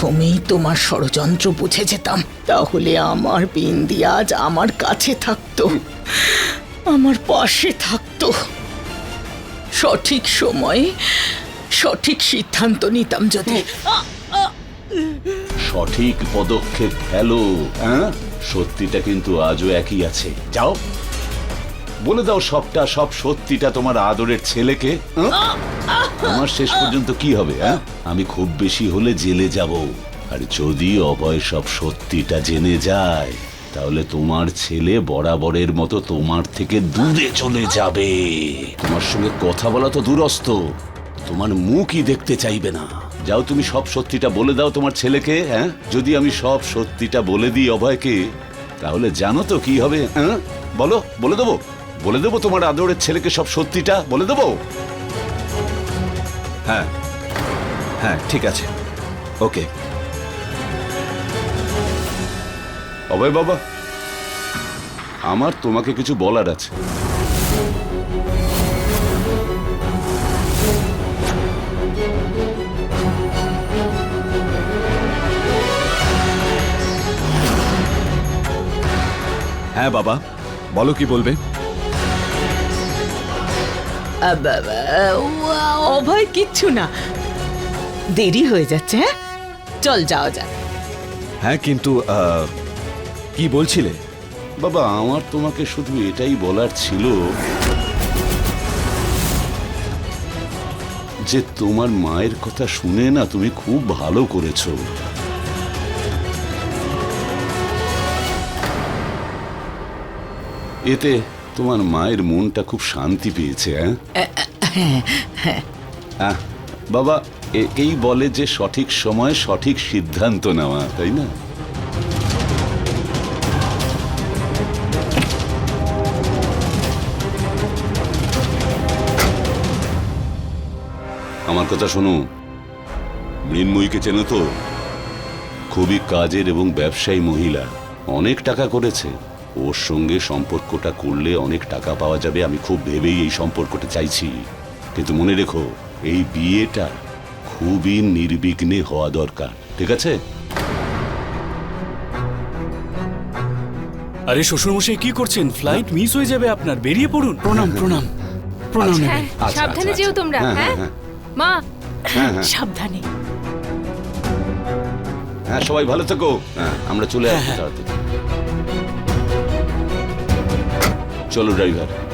প্রথমেই তোমার ষড়যন্ত্র বুঝে যেতাম। তাহলে আমার বিন্দি আজ আমার কাছে থাকতো। আমার পাশে থাকতো। সঠিক সময়ে সঠিক সিদ্ধান্ত নিতাম যদি। সঠিক পদক্ষেপ ফেলো হ্যাঁ সত্যিটা কিন্তু আজও একই আছে। যাও। বলে দাও সবটা, সব সত্যিটা তোমার আদরের ছেলেকে? আমার শেষ পর্যন্ত কি হবে হ্যাঁ? আমি খুব বেশি হলে জেলে যাব। আর যদি অভয় সব সত্যিটা জেনে যায়, তাহলে তোমার ছেলে বরাবরের মতো তোমার থেকে দূরে চলে যাবে। তোমার সঙ্গে কথা বলা তো দূরস্থ তোমার মুখই দেখতে চাইবে না। যাও তুমি সব সত্যিটা বলে দাও তোমার ছেলেকে হ্যাঁ? যদি আমি সব সত্যিটা বলে দিই অভয়কে, তাহলে জানো তো কি হবে হ্যাঁ? বলো, বলে দেবো? বলে দেবো তোমার আদরের ছেলেকে সব সত্যিটা? বলে দেবো? হ্যাঁ। হ্যাঁ ঠিক আছে। ওকে। অভয় বাবা, আমার তোমাকে কিছু বলার আছে। হ্যাঁ বাবা, বলো কি বলবে? অভয় কিচ্ছু না। দেরি হয়ে যাচ্ছে হ্যাঁ? চল যাওয়া যাক। হ্যাঁ কিন্তু কি বলছিলে? বাবা, আমার তোমাকে শুধু এটাই বলার ছিল যে তোমার মায়ের কথা শুনে না তুমি খুব ভালো করেছ। এতে তোমার মায়ের মনটা খুব শান্তি পেয়েছে হ্যাঁ? আহ, বাবা একেই বলে যে সঠিক সময় সঠিক সিদ্ধান্ত নেওয়া তাই না? আমার কথা শোনো। মৃন্ময়ীকে চেনো তো? খুবই কাজের এবং ব্যবসায়ী মহিলা। অনেক টাকা করেছে। ওর সঙ্গে সম্পর্কটা করলে অনেক টাকা পাওয়া যাবে আমি খুব ভেবেই এই সম্পর্কটা চাইছি। কিন্তু মনে রেখো এই বিয়েটা খুবই নির্বিঘ্নে হওয়া দরকার ঠিক আছে? আরে শ্বশুরমশাই কি করছেন? ফ্লাইট মিস হয়ে যাবে আপনার বেরিয়ে পড়ুন। প্রণাম প্রণাম প্রণাম। হ্যাঁ আচ্ছা, সাবধানে আচ্ছা, যেও আচ্ছা। তোমরা হ্যাঁ, হ্যাঁ হ্যাঁ, মা হ্যাঁ হ্যাঁ। সাবধানে। হ্যাঁ সবাই ভালো থেকো। হ্যাঁ আমরা চলে আসব তাড়াতাড়ি। চলো ড্রাইভার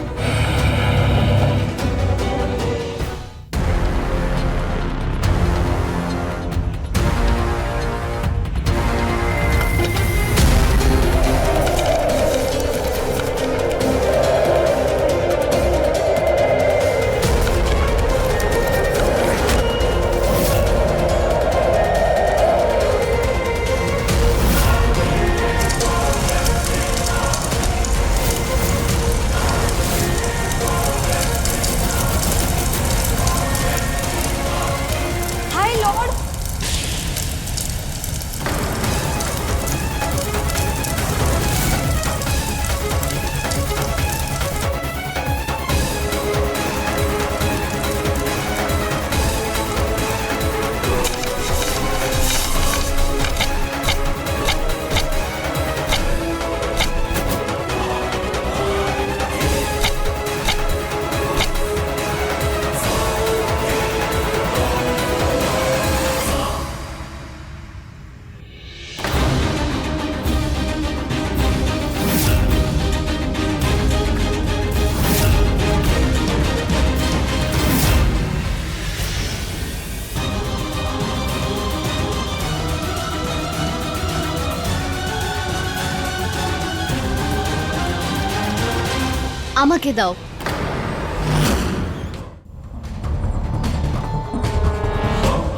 আমাকে দাও।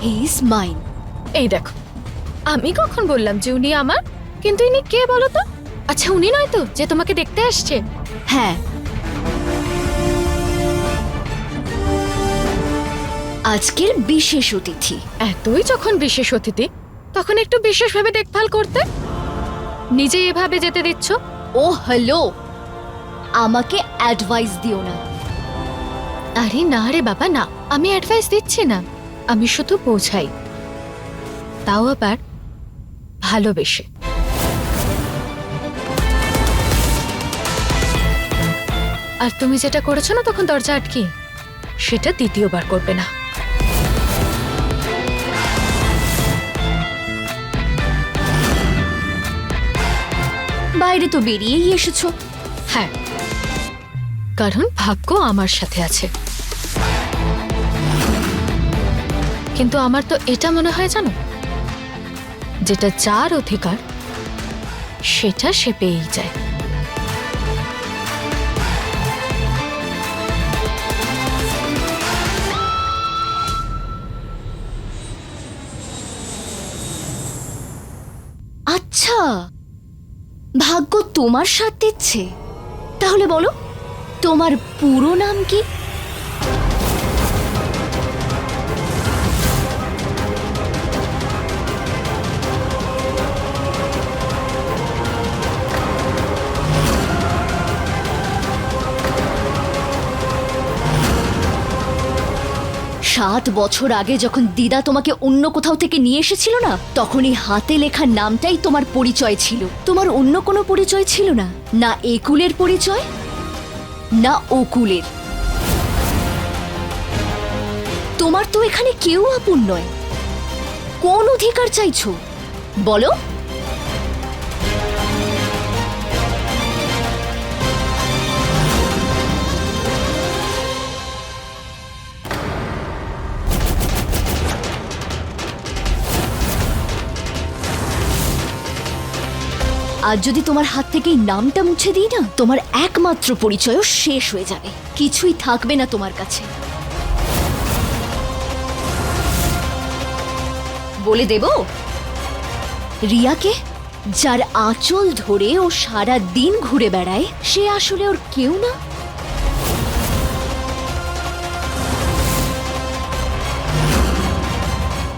হি ইজ মাইন এই দেখো আমি কখন বললাম যে উনি আমার? কিন্তু ইনি কে বলো তো? আচ্ছা উনি নয় তো যে তোমাকে দেখতে আসছে? হ্যাঁ। আজকের বিশেষ অতিথি। এতই যখন বিশেষ অতিথি তখন একটু বিশেষভাবে দেখভাল করতে? নিজে এভাবে যেতে দিচ্ছ? ও হ্যালো। আমাকে অ্যাডভাইস দিও না। আরে না রে বাবা না আমি অ্যাডভাইস দিচ্ছি না। আমি শুধু বোঝাই। তাও আবার ভালোবেসে। আর তুমি যেটা করেছ না তখন দরজা আটকে সেটা দ্বিতীয়বার করবে না। বাইরে তো বেরিয়েই এসেছ। হ্যাঁ কারণ ভাগ্য আমার সাথে আছে। কিন্তু আমার তো এটা মনে হয় জানো? যেটা যার অধিকার, সেটা সে পেয়েই যায়। আচ্ছা ভাগ্য তোমার সাথ দিচ্ছে তাহলে বলো। তোমার পুরো নাম কি? সাত বছর আগে যখন দিদা তোমাকে অন্য কোথাও থেকে নিয়ে এসেছিল না তখন এই হাতে লেখা নামটাই তোমার পরিচয় ছিল। তোমার অন্য কোনো পরিচয় ছিল না? না একুলের পরিচয়? না অকুলের। তোমার তো এখানে কেউ আপন নয়। কোন অধিকার চাইছো? বলো। আর যদি তোমার হাত থেকে এই নামটা মুছে দিই না, তোমার একমাত্র পরিচয়ও শেষ হয়ে যাবে। কিছুই থাকবে না তোমার কাছে। বলে দেব? রিয়াকে, যার আঁচল ধরে ও সারা দিন ঘুরে বেড়ায়, সে আসলে ওর কেউ না?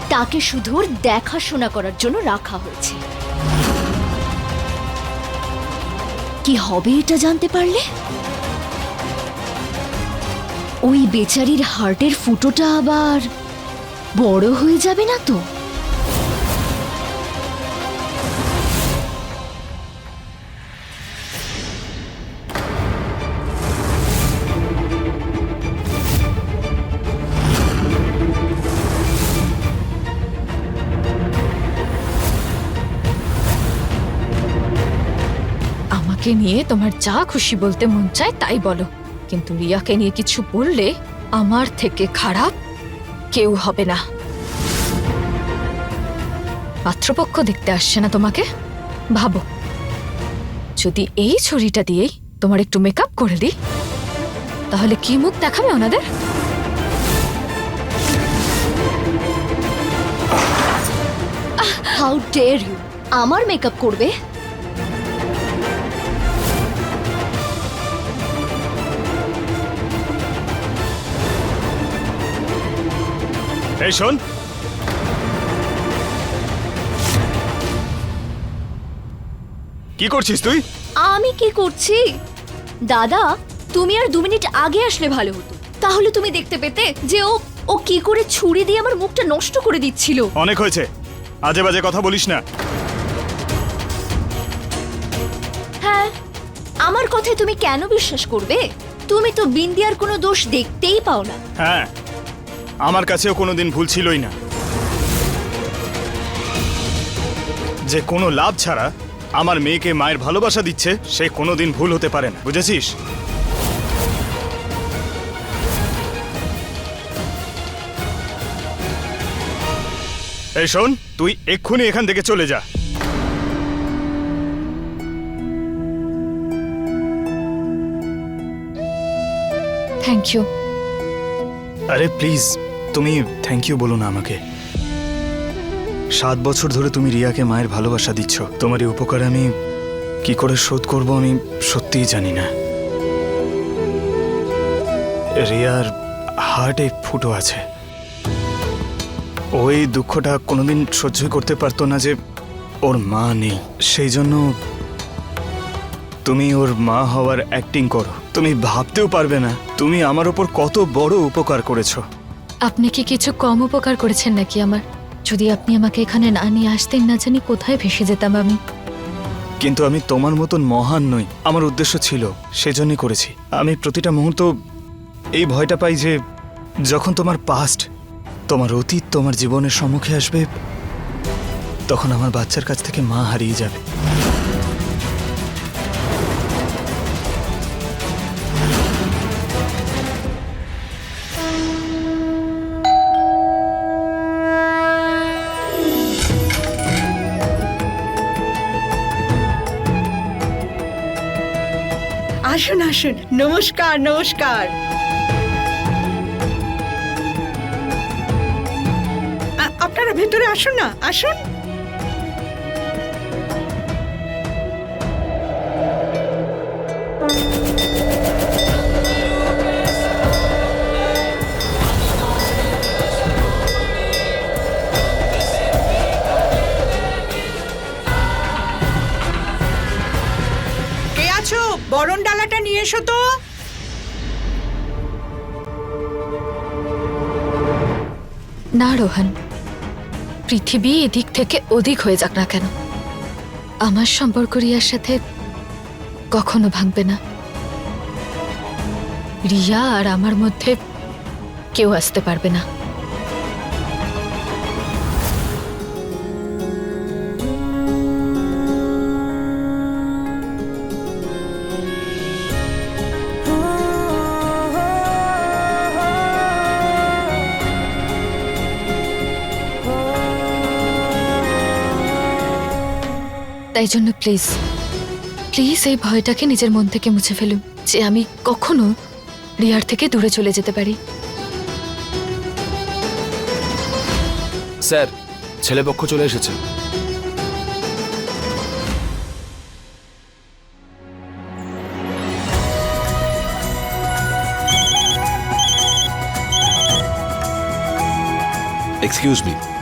তাকে শুধু দেখাশোনা করার জন্য রাখা হয়েছে। কি হবে এটা জানতে পারলে? ওই বেচারির হার্টের ফুটোটা আবার বড় হয়ে যাবে না তো? আমাকে নিয়ে তোমার যা খুশি বলতে মন চায় তাই বলো। কিন্তু রিয়াকে নিয়ে কিছু বললে আমার থেকে খারাপ কেউ হবে না। পাত্রপক্ষ দেখতে আসছে না তোমাকে? ভাবো। যদি এই ছড়িটা দিয়েই তোমার একটু মেকআপ করে দিই, তাহলে কি মুখ দেখাবে ওনাদের? হাউ ইউ আমার মেকআপ করবে? এই শোন। কি করছিস তুই? আমি কি করছি? দাদা তুমি আর দু মিনিট আগে আসলে ভালো হতো। তাহলে তুমি দেখতে পেতে যে ও ও কি করে ছুরি দিয়ে আমার মুখটা নষ্ট করে দিচ্ছিল। অনেক হয়েছে। আজে বাজে কথা বলিস না। হ্যাঁ আমার কথায় তুমি কেন বিশ্বাস করবে? তুমি তো বিন্দিয়ার কোনো দোষ দেখতেই পাও না। হ্যাঁ আমার কাছেও কোনো দিন ভুল ছিলই না। যে কোনো লাভ ছাড়া আমার মেয়েকে মায়ের ভালোবাসা দিচ্ছে সে কোনো দিন ভুল হতে পারে না। বুঝেছিস? এই শোন তুই এক্ষুনি এখান থেকে চলে যা। থ্যাংক ইউ আরে প্লিজ। তুমি থ্যাংক ইউ বলো না আমাকে। সাত বছর ধরে তুমি রিয়াকে মায়ের ভালোবাসা দিচ্ছ। তোমার এই উপকার আমি কি করে শোধ করব আমি সত্যিই জানি না। রিয়ার হার্টে ফুটো আছে। ওই দুঃখটা কোনোদিন সহ্য করতে পারতো না যে ওর মা নেই। সেই জন্য তুমি ওর মা হওয়ার অ্যাক্টিং করো। তুমি ভাবতেও পারবে না তুমি আমার ওপর কত বড় উপকার করেছ। আপনি কি কিছু কম উপকার করেছেন নাকি আমার? যদি আপনি আমাকে এখানে না নিয়ে আসতেন, না জানি কোথায় ভেসে যেতাম আমি। কিন্তু আমি তোমার মতন মহান নই। আমার উদ্দেশ্য ছিল, সেজন্যই করেছি। আমি প্রতিটা মুহূর্ত এই ভয়টা পাই যে, যখন তোমার পাস্ট তোমার অতীত তোমার জীবনের সম্মুখে আসবে, তখন আমার বাচ্চার কাছ থেকে মা হারিয়ে যাবে। আসুন। নমস্কার নমস্কার। আপনারা ভেতরে আসুন না আসুন। এসো তো। না, রোহান, পৃথিবী এদিক থেকে অধিক হয়ে যাক না কেন? আমার সম্পর্ক রিয়ার সাথে কখনো ভাঙবে না। রিয়া আর আমার মধ্যে কেউ আসতে পারবে না। তাই জন্য প্লিজ প্লিজ এই ভয়টাকে নিজের মন থেকে মুছে ফেলুন যে আমি কখনো রিয়ার থেকে দূরে চলে যেতে পারি। স্যার ছেলে ছেলেপক্ষ চলে এসেছে। এক্সকিউজ মি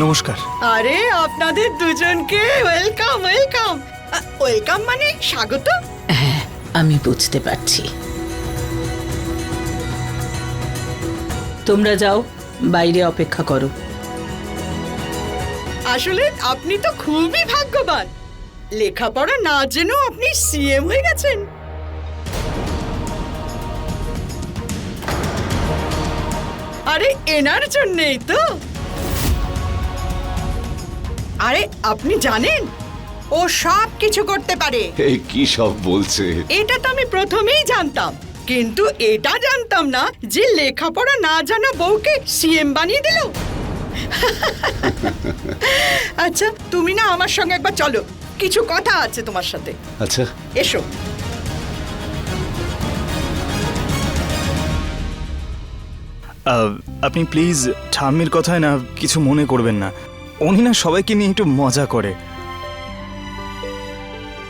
নমস্কার। আরে আপনাদের দুজনকে ওয়েলকাম ওয়েলকাম ওয়েলকাম মানে স্বাগত? হ্যাঁ আমি বুঝতে পারছি। তোমরা যাও বাইরে অপেক্ষা করো। আসলে আপনি তো খুবই ভাগ্যবান। লেখাপড়া না জেনেও আপনি সিএম হয়ে গেছেন। আরে এনার জন্যেই তো। আরে আপনি জানেন? ও সব কিছু করতে পারে। এই কি সব বলছে? এটা তো আমি প্রথমেই জানতাম। কিন্তু এটা জানতাম না যে লেখাপড়া না জানা বউকে সিএম বানিয়ে দিল। আচ্ছা তুমি না আমার সঙ্গে একবার চলো। কিছু কথা আছে তোমার সাথে। আচ্ছা। এসো। আপনি প্লিজ ঠাম্মির কথায় না কিছু মনে করবেন না। উনি না সবাইকে নিয়ে একটু মজা করে।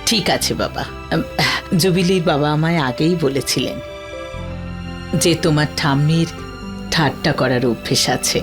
ঠিক আছে বাবা। জুবিলির বাবা আমায় আগেই বলেছিলেন যে তোমার ঠাম্মির ঠাট্টা করার অভ্যেস আছে।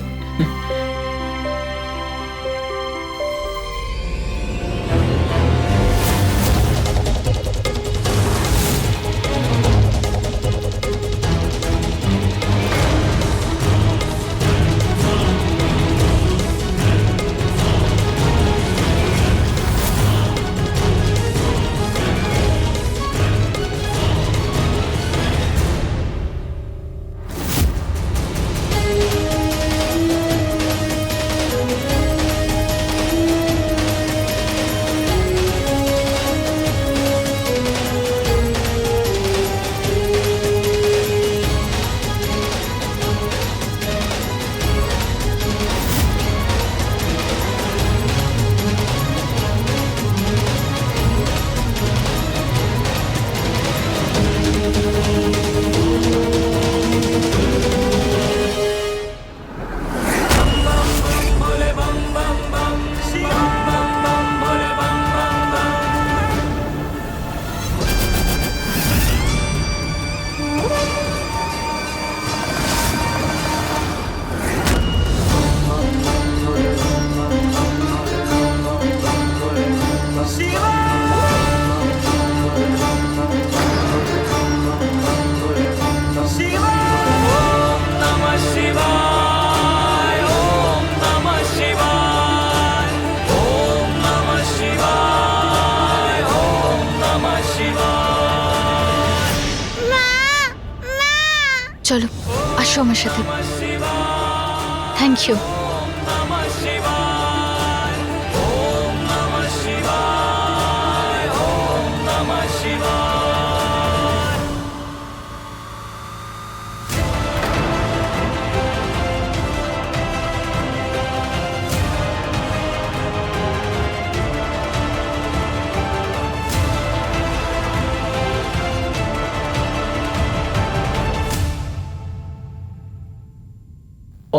সাথে। Thank you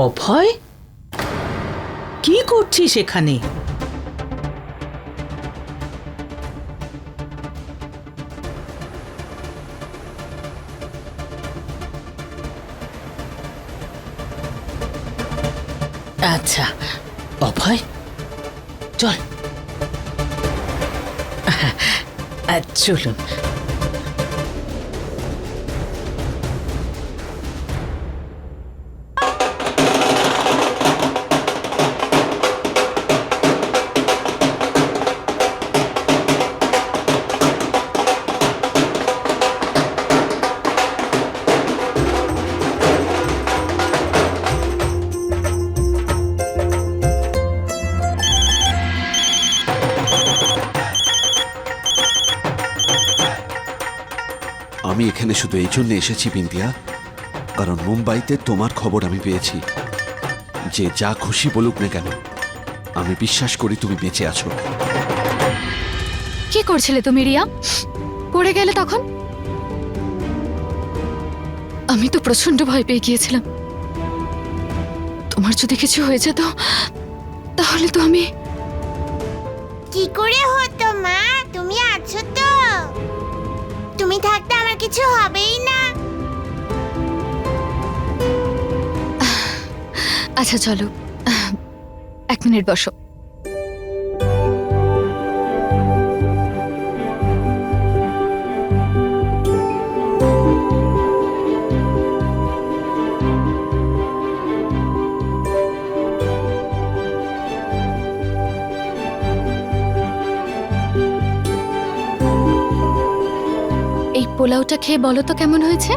Abhay? কি করছিস এখানে? আচ্ছা অভয়? চল। চলুন। শুধু এই জন্য এসেছি বিন্দিয়া কারণ মুম্বাইতে তোমার খবর আমি পেয়েছি। যে যা খুশি বলুক না কেন আমি বিশ্বাস করি তুমি বেঁচে আছো। কি করছিলে তুমি রিয়া? পড়ে গেলে তখন? আমি তো প্রচণ্ড ভয় পেয়ে গিয়েছিলাম। তোমার যদি কিছু হয়ে যেত তাহলে তো আমি কি করে হতো মা? তুমি আছো তো। তুমি থাকতে কিছু হবেই না। আচ্ছা চলো। এক মিনিট বসো। পোলাওটা খেয়ে বলো তো কেমন হয়েছে?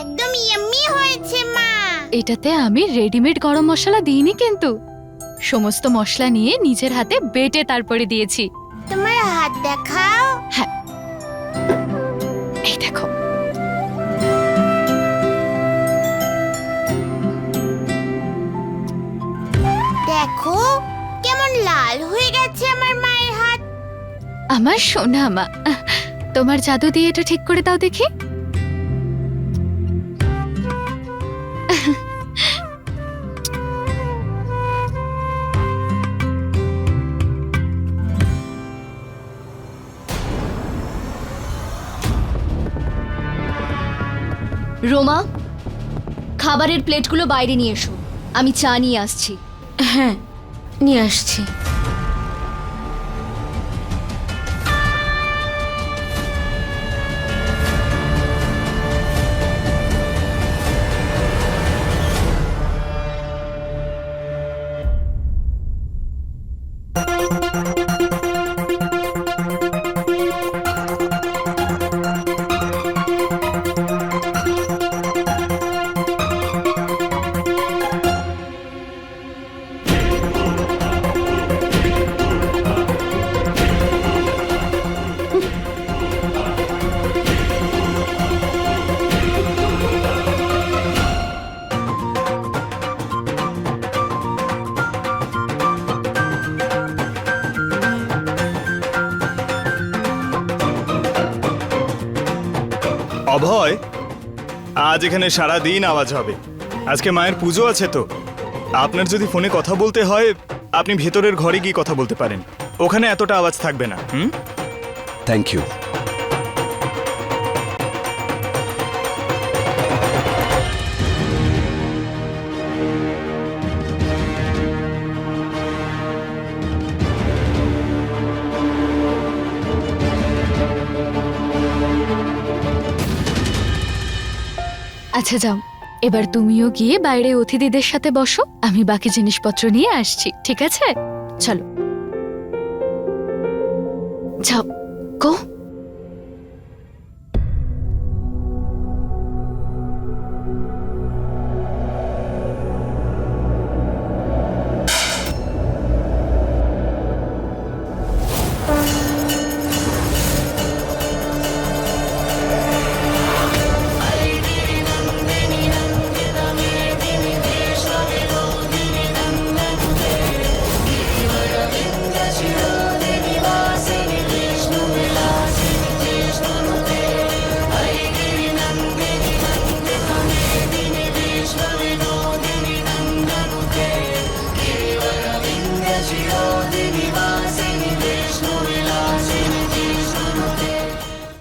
একদম ইয়াম্মি হয়েছে মা। এটাতে আমি রেডিমেড গরম মশলা দিইনি কিন্তু। সমস্ত মশলা নিয়ে নিজের হাতে বেটে তারপরে দিয়েছি। তোমার হাত দেখাও আমার সোনা মা। তোমার জাদু দিয়ে এটা ঠিক করে দাও দেখি। রোমা খাবারের প্লেটগুলো বাইরে নিয়ে এসো। আমি চা নিয়ে আসছি। হ্যাঁ নিয়ে আসছি। আজ এখানে সারা দিন আওয়াজ হবে। আজকে মায়ের পুজো আছে তো। আপনার যদি ফোনে কথা বলতে হয়, আপনি ভেতরের ঘরে গিয়ে কথা বলতে পারেন। ওখানে এতটা আওয়াজ থাকবে না, হুম? থ্যাংক ইউ আচ্ছা যাও। এবার তুমিও গিয়ে বাইরে অতিথিদের সাথে বসো। আমি বাকি জিনিসপত্র নিয়ে আসছি, ঠিক আছে? চলো। যাও। গো